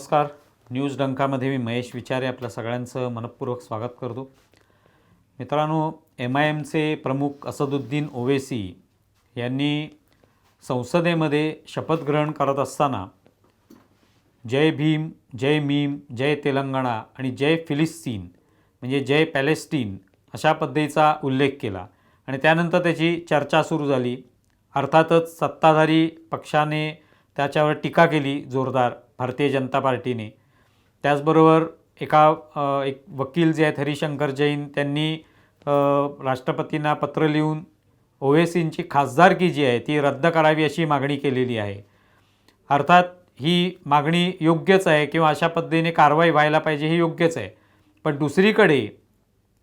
नमस्कार. न्यूज डंकामध्ये मी महेश विचारे आपल्या सगळ्यांचं मनपूर्वक स्वागत करतो. मित्रांनो एम आय एमचे प्रमुख असदुद्दीन ओवेसी यांनी संसदेमध्ये शपथग्रहण करत असताना जय भीम जय मीम जय तेलंगणा आणि जय फिलिस्तीन म्हणजे जय पॅलेस्टीन अशा पद्धतीचा उल्लेख केला आणि त्यानंतर त्याची चर्चा सुरू झाली. अर्थातच सत्ताधारी पक्षाने त्याच्यावर टीका केली जोरदार. भारतीय जनता पार्टीने. त्याचबरोबर एका एक वकील जे आहेत हरिशंकर जैन त्यांनी राष्ट्रपतींना पत्र लिहून ओवेसींची खासदारकी जी आहे ती रद्द करावी अशी मागणी केलेली आहे. अर्थात ही मागणी योग्यच आहे किंवा अशा पद्धतीने कारवाई व्हायला पाहिजे हे योग्यच आहे. पण दुसरीकडे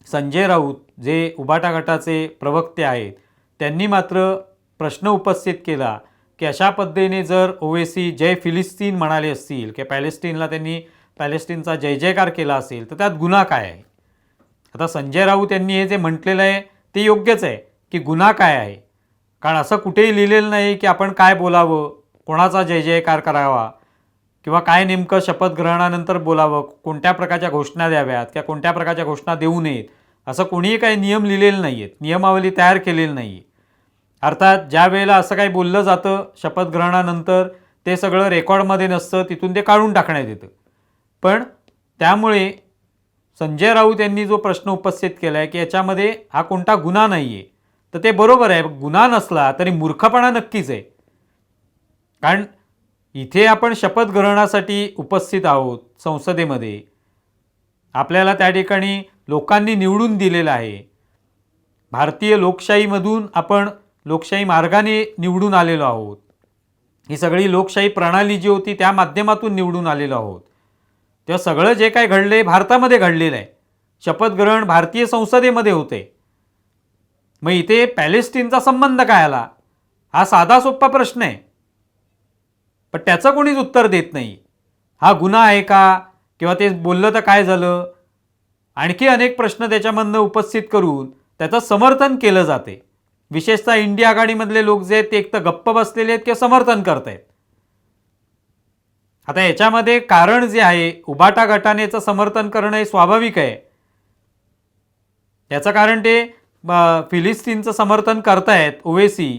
संजय राऊत जे उबाटा गटाचे प्रवक्ते आहेत त्यांनी मात्र प्रश्न उपस्थित केला की अशा पद्धतीने जर ओवेसी जय फिलिस्तीन म्हणाले असतील की पॅलेस्टीनला त्यांनी पॅलेस्टीनचा जय जयकार केला असेल तर त्यात गुन्हा काय आहे? आता संजय राऊत यांनी हे जे म्हटलेलं आहे ते योग्यच आहे की गुन्हा काय आहे? कारण असं कुठेही लिहिलेलं नाही की आपण काय बोलावं कोणाचा जय जयकार करावा किंवा काय नेमकं शपथग्रहणानंतर बोलावं कोणत्या प्रकारच्या घोषणा द्याव्यात किंवा कोणत्या प्रकारच्या घोषणा देऊ नयेत असं कोणीही काही नियम लिहिलेले नाही आहेत नियमावली तयार केलेली नाही आहे अर्थात ज्या वेळेला असं काही बोललं जातं शपथग्रहणानंतर ते सगळं रेकॉर्डमध्ये नसतं तिथून ते काढून टाकण्यात येतं. पण त्यामुळे संजय राऊत यांनी जो प्रश्न उपस्थित केला आहे की याच्यामध्ये हा कोणता गुन्हा नाही आहे तर ते बरोबर आहे. गुन्हा नसला तरी मूर्खपणा नक्कीच आहे. कारण इथे आपण शपथग्रहणासाठी उपस्थित आहोत संसदेमध्ये. आपल्याला त्या ठिकाणी लोकांनी निवडून दिलेलं आहे. भारतीय लोकशाहीमधून आपण लोकशाही मार्गाने निवडून आलेलो आहोत. ही सगळी लोकशाही प्रणाली जी होती त्या माध्यमातून निवडून आलेलो आहोत. तेव्हा सगळं जे काय घडले भारतामध्ये घडलेलं आहे. शपथग्रहण भारतीय संसदेमध्ये होते. मग इथे पॅलेस्टीनचा संबंध काय आला? हा साधा सोप्पा प्रश्न आहे. पण त्याचं कोणीच उत्तर देत नाही. हा गुन्हा आहे का? किंवा ते बोललं तर काय झालं? आणखी अनेक प्रश्न त्याच्यामधनं उपस्थित करून त्याचं समर्थन केलं जाते. विशेषतः इंडिया आघाडीमधले लोक जे आहेत ते एक तर गप्प बसलेले आहेत किंवा समर्थन करत आहेत आता याच्यामध्ये कारण जे आहे उबाटा गटानेचं समर्थन करणं हे स्वाभाविक आहे. याचं कारण ते फिलिस्तीनचं समर्थन करतायत ओवेसी.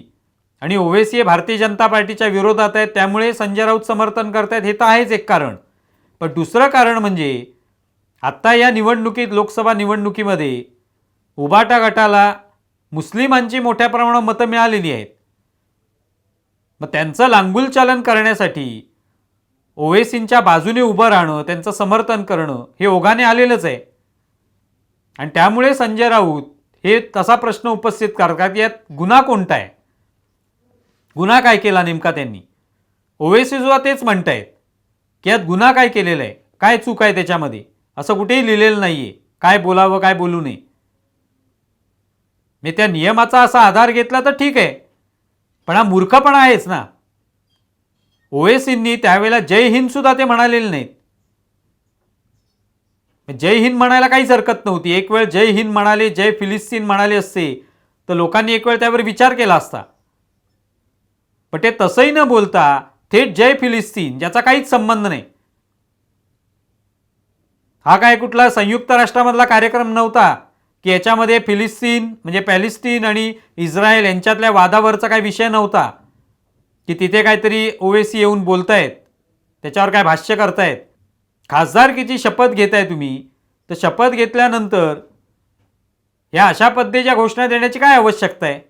आणि ओवेसी हे भारतीय जनता पार्टीच्या विरोधात आहेत त्यामुळे संजय राऊत समर्थन करतायत हे तर आहेच एक कारण. पण दुसरं कारण म्हणजे आत्ता या निवडणुकीत लोकसभा निवडणुकीमध्ये उबाटा गटाला मुस्लिमांची मोठ्या प्रमाणात मतं मिळालेली आहेत. मग त्यांचं लांगुलचालन करण्यासाठी ओवेसींच्या बाजूने उभं राहणं त्यांचं समर्थन करणं हे ओघाने आलेलंच आहे. आणि त्यामुळे संजय राऊत हे तसा प्रश्न उपस्थित करतात की यात गुन्हा कोणता आहे? गुन्हा काय केला नेमका त्यांनी? ओवेसी सुद्धा तेच म्हणतायत की यात गुन्हा काय केलेला आहे? काय चूक आहे त्याच्यामध्ये? असं कुठेही लिहिलेलं नाही आहे काय बोलावं काय बोलू नये. मी त्या नियमाचा असा आधार घेतला तर ठीक आहे. पण हा मूर्खपणा आहेच ना. ओवेसींनी त्यावेळेला जय हिंद सुद्धा ते म्हणालेले नाहीत. जय हिंद म्हणायला काहीच हरकत नव्हती. एक वेळ जय हिंद म्हणाले जय फिलिस्तीन म्हणाले असते तर लोकांनी एक वेळ त्यावर विचार केला असता. पण ते तसंही न बोलता थेट जय फिलिस्तीन ज्याचा काहीच संबंध नाही. हा काय कुठला संयुक्त राष्ट्रामधला कार्यक्रम नव्हता. की याच्यामध्ये फिलिस्तीन म्हणजे पॅलेस्टीन आणि इस्रायल यांच्यातल्या वादावरचा काही विषय नव्हता. की तिथे काहीतरी ओवेसी येऊन बोलतायत. त्याच्यावर काय भाष्य करतायत. खासदारकीची शपथ घेताय तुम्ही. तर शपथ घेतल्यानंतर या अशा पद्धतीच्या घोषणा देण्याची काय आवश्यकता आहे?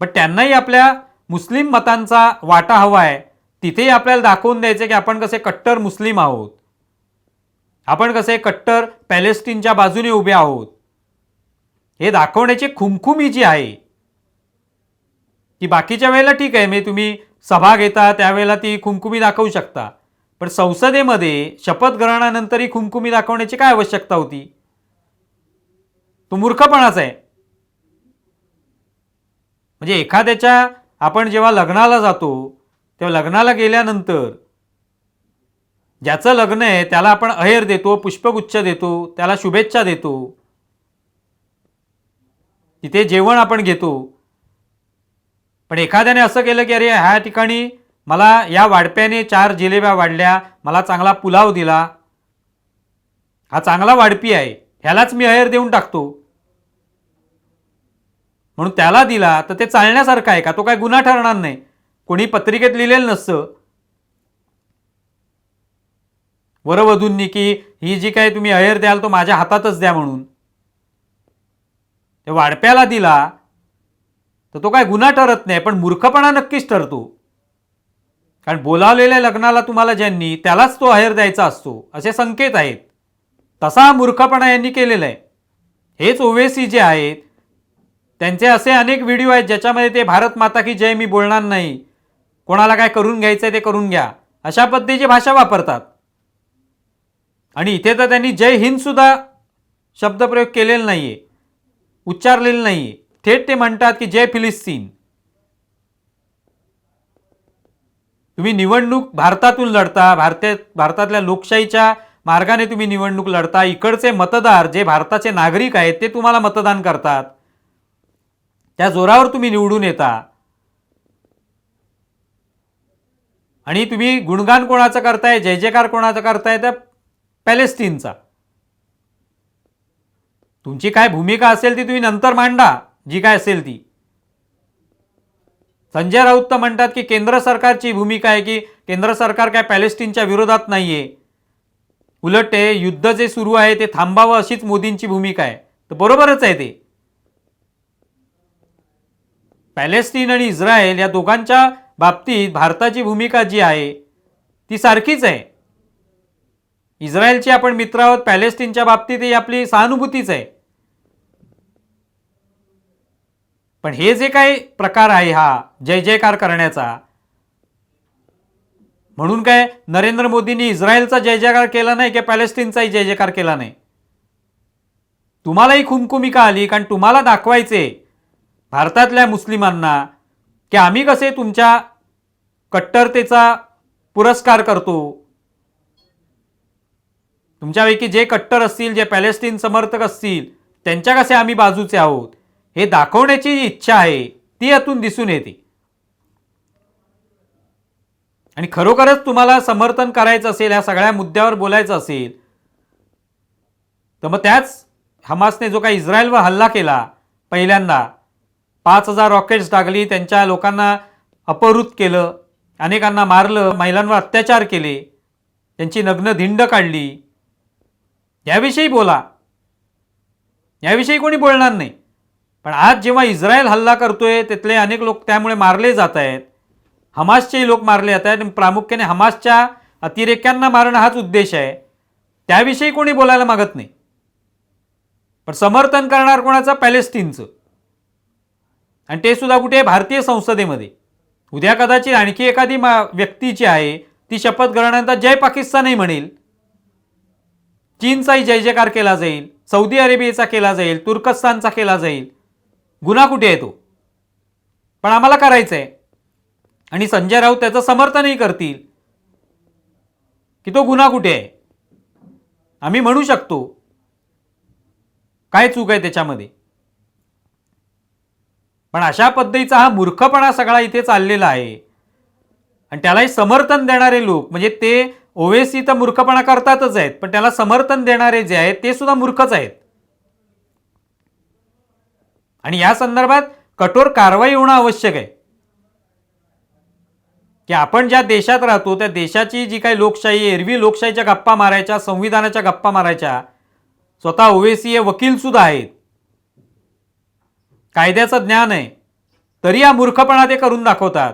पण त्यांनाही आपल्या मुस्लिम मतांचा वाटा हवा आहे. तिथेही आपल्याला दाखवून द्यायचं की आपण कसे कट्टर मुस्लिम आहोत. आपण कसे कट्टर पॅलेस्टीनच्या बाजूने उभे आहोत. हे दाखवण्याची खुमखुमी जी आहे की बाकीच्या वेळेला ठीक आहे म्हणजे तुम्ही सभा घेता त्यावेळेला ती खुमखुमी दाखवू शकता. पण संसदेमध्ये शपथग्रहणानंतर ही खुमखुमी दाखवण्याची काय आवश्यकता होती? तो मूर्खपणाच आहे. म्हणजे एखाद्याच्या आपण जेव्हा लग्नाला जातो तेव्हा लग्नाला गेल्यानंतर ज्याचं लग्न आहे त्याला आपण अहेर देतो पुष्पगुच्छ देतो त्याला शुभेच्छा देतो. तिथे जेवण आपण घेतो. पण एखाद्याने असं केलं की अरे ह्या ठिकाणी मला या वाढप्याने चार जिलेब्या वाढल्या मला चांगला पुलाव दिला. हा चांगला वाढपी आहे ह्यालाच मी अहेर देऊन टाकतो. म्हणून त्याला दिला तर ते चालण्यासारखं आहे का? तो काय गुन्हा ठरणार नाही. कोणी पत्रिकेत लिहिलेलं नसतं. वरवधूंनी की ही जी काय तुम्ही अहेर द्याल तो माझ्या हातातच द्या म्हणून. ते वाढप्याला दिला तर तो काय गुन्हा ठरत नाही पण मूर्खपणा नक्कीच ठरतो. कारण बोलावलेल्या लग्नाला तुम्हाला ज्यांनी त्यालाच तो अहेर द्यायचा असतो असे संकेत आहेत. तसा हा मूर्खपणा यांनी केलेला आहे. हेच ओवेसी जे आहेत त्यांचे असे अनेक व्हिडिओ आहेत ज्याच्यामध्ये ते भारत माता की जय मी बोलणार नाही कोणाला काय करून घ्यायचं आहे ते करून घ्या अशा पद्धतीची भाषा वापरतात. आणि इथे तर त्यांनी जय हिंद सुद्धा शब्दप्रयोग केलेला आहे उच्चारलेलं नाहीये. थेट ते म्हणतात की जय फिलिस्तीन. तुम्ही निवडणूक भारतातून लढता भारते भारतातल्या लोकशाहीच्या मार्गाने तुम्ही निवडणूक लढता इकडचे मतदार जे भारताचे नागरिक आहेत ते तुम्हाला मतदान करतात. त्या जोरावर तुम्ही निवडून येता. आणि तुम्ही गुणगान कोणाचं करताय जय जयकार कोणाचं करताय त्या पॅलेस्टीनचा तुमची काय भूमिका असेल ती तुम्ही नंतर मांडा जी काय असेल ती. संजय राऊत तर म्हणतात की केंद्र सरकारची भूमिका आहे की केंद्र सरकार काय पॅलेस्टीनच्या विरोधात नाहीये. उलट ते युद्ध जे सुरू आहे ते थांबावं अशीच मोदींची भूमिका आहे. तर बरोबरच आहे ते. पॅलेस्टीन आणि इस्रायल या दोघांच्या बाबतीत भारताची भूमिका जी आहे ती सारखीच आहे. इस्रायलची आपण मित्र आहोत पॅलेस्टीनच्या बाबतीत ही आपली सहानुभूतीच आहे. पण हे जे काही प्रकार आहे हा जय जयकार करण्याचा म्हणून काय नरेंद्र मोदींनी इस्रायलचा जय जयकार केला नाही की पॅलेस्टीनचाही जय जयकार केला नाही? तुम्हालाही खुमखुमी का आली? कारण तुम्हाला दाखवायचे भारतातल्या मुस्लिमांना की आम्ही कसे तुमच्या कट्टरतेचा पुरस्कार करतो तुमच्यापैकी जे कट्टर असतील जे पॅलेस्टीन समर्थक असतील त्यांच्या कसे आम्ही बाजूचे आहोत? हे दाखवण्याची जी इच्छा आहे ती यातून दिसून येते. आणि खरोखरच तुम्हाला समर्थन करायचं असेल या सगळ्या मुद्द्यावर बोलायचं असेल तर मग त्याच हमासने जो काही इस्रायलवर हल्ला केला पहिल्यांदा पाच हजार रॉकेट्स टाकली त्यांच्या लोकांना अपहृत केलं अनेकांना मारलं महिलांवर अत्याचार केले त्यांची नग्न धिंड काढली याविषयी बोला. याविषयी कोणी बोलणार नाही. पण आज जेव्हा इस्रायल हल्ला करतोय तिथले अनेक लोक त्यामुळे मारले जात आहेत. हमासचेही लोक मारले जात आहेत प्रामुख्याने हमासच्या अतिरेक्यांना मारणं हाच उद्देश आहे. त्याविषयी कोणी बोलायला मागत नाही. पण समर्थन करणार कोणाचं? पॅलेस्टीनचं. आणि ते सुद्धा कुठे? भारतीय संसदेमध्ये. उद्या कदाचित आणखी एखादी मा व्यक्ती जी आहे ती शपथ ग्रहणानंतर जय पाकिस्तानही म्हणेल. चीनचाही जय जयकार केला जाईल सौदी अरेबियाचा केला जाईल तुर्कस्तानचा केला जाईल. गुन्हा कुठे आहे तो? पण आम्हाला करायचं आहे. आणि संजय राऊत त्याचं समर्थनही करतील. की तो गुन्हा कुठे आहे? आम्ही म्हणू शकतो. काय चूक आहे त्याच्यामध्ये? पण अशा पद्धतीचा हा मूर्खपणा सगळा इथे चाललेला आहे. आणि त्यालाही समर्थन देणारे लोक म्हणजे ते ओवेसी तर मूर्खपणा करतातच आहेत पण त्याला समर्थन देणारे जे आहेत ते सुद्धा मूर्खच आहेत. आणि या संदर्भात कठोर कारवाई होणं आवश्यक आहे. की आपण ज्या देशात राहतो त्या देशाची जी काही लोकशाही एरवी लोकशाहीच्या गप्पा मारायच्या संविधानाच्या गप्पा मारायच्या स्वतः ओवेसी हे वकील सुद्धा आहेत. कायद्याचं ज्ञान आहे तरी हा मूर्खपणा ते करून दाखवतात.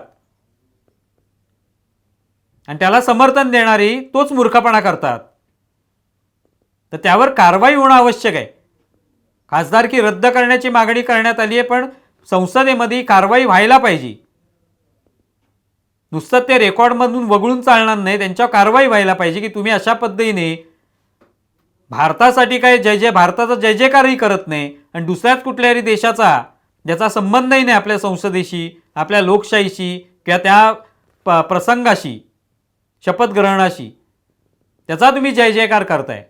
आणि त्याला समर्थन देणारी तोच मूर्खपणा करतात. तर त्यावर कारवाई होणं आवश्यक आहे. खासदारकी रद्द करण्याची मागणी करण्यात आली आहे पण संसदेमध्ये कारवाई व्हायला पाहिजे. नुसतं ते रेकॉर्डमधून वगळून चालणार नाही त्यांच्यावर कारवाई व्हायला पाहिजे की तुम्ही अशा पद्धतीने भारतासाठी काय जय जय भारताचा जय जयकारही करत नाही आणि दुसऱ्याच कुठल्याही देशाचा ज्याचा संबंधही नाही आपल्या संसदेशी आपल्या लोकशाहीशी किंवा त्या प प्रसंगाशी. शपथग्रहणाशी त्याचा तुम्ही जय जयकार करताय.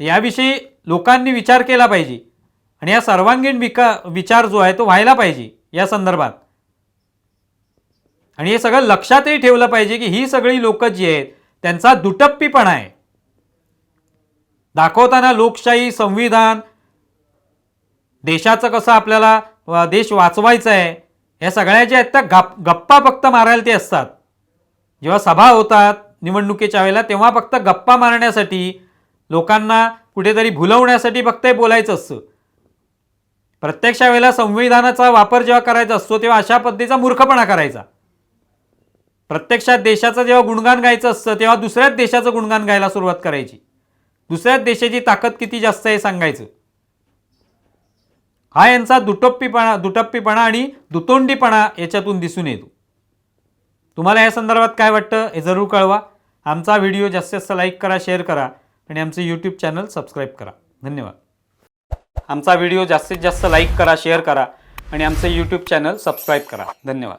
याविषयी लोकांनी विचार केला पाहिजे. आणि या सर्वांगीण विका विचार जो आहे तो व्हायला पाहिजे या संदर्भात. आणि हे सगळं लक्षातही ठेवलं पाहिजे की ही सगळी लोक जी आहेत त्यांचा दुटप्पीपणा आहे. दाखवताना लोकशाही संविधान देशाचं कसं आपल्याला देश वाचवायचा आहे या सगळ्या ज्या आहेत त्या गप गप्पा फक्त मारायला ते असतात. जेव्हा सभा होतात निवडणुकीच्या वेळेला तेव्हा फक्त गप्पा मारण्यासाठी लोकांना कुठेतरी भुलवण्यासाठी फक्त हे बोलायचं असतं. प्रत्यक्षा वेळेला संविधानाचा वापर जेव्हा करायचा असतो तेव्हा अशा पद्धतीचा मूर्खपणा करायचा. प्रत्यक्षात देशाचं जेव्हा गुणगान गायचं असतं तेव्हा दुसऱ्याच देशाचं गुणगान गायला सुरुवात करायची. दुसऱ्याच देशाची ताकद किती जास्त आहे सांगायचं. हा यांचा दुटप्पीपणा दुटप्पीपणा आणि दुतोंडीपणा याच्यातून दिसून येतो. तुम्हाला या संदर्भात काय वाटतं हे जरूर कळवा. आमचा व्हिडिओ जास्तीत जास्त लाईक करा शेअर करा आणि आमचे यूट्यूब चॅनल सबस्क्राईब करा. धन्यवाद. आमचा व्हिडिओ जास्तीत जास्त लाईक करा शेअर करा आणि आमचे यूट्यूब चॅनल सबस्क्राईब करा. धन्यवाद.